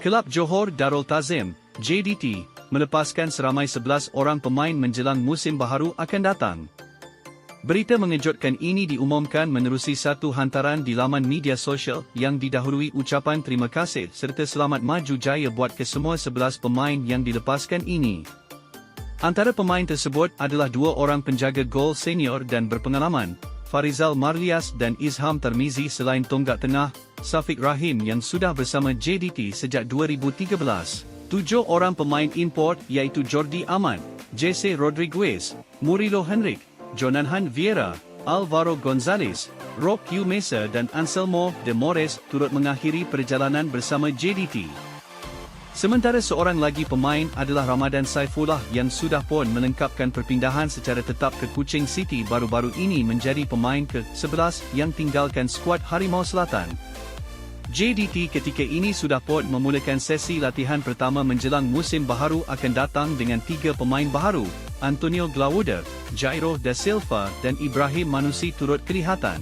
Kelab Johor Darul Tazim, JDT, melepaskan seramai 11 orang pemain menjelang musim baharu akan datang. Berita mengejutkan ini diumumkan menerusi satu hantaran di laman media sosial yang didahului ucapan terima kasih serta selamat maju jaya buat kesemua 11 pemain yang dilepaskan ini. Antara pemain tersebut adalah dua orang penjaga gol senior dan berpengalaman, Farizal Marlias dan Izham Termizi selain tonggak tengah, Safiq Rahim yang sudah bersama JDT sejak 2013. Tujuh orang pemain import iaitu Jordi Aman, Jesse Rodriguez, Murilo Henrik, Jonathan Vieira, Alvaro Gonzalez, Rob Q Mesa dan Anselmo de Mores turut mengakhiri perjalanan bersama JDT. Sementara seorang lagi pemain adalah Ramadan Saifullah yang sudah pun melengkapkan perpindahan secara tetap ke Kuching City baru-baru ini menjadi pemain ke-11 yang tinggalkan skuad Harimau Selatan. JDT ketika ini sudah pun memulakan sesi latihan pertama menjelang musim baharu akan datang dengan tiga pemain baharu, Antonio Glauder, Jairo da Silva dan Ibrahim Manusi turut kelihatan.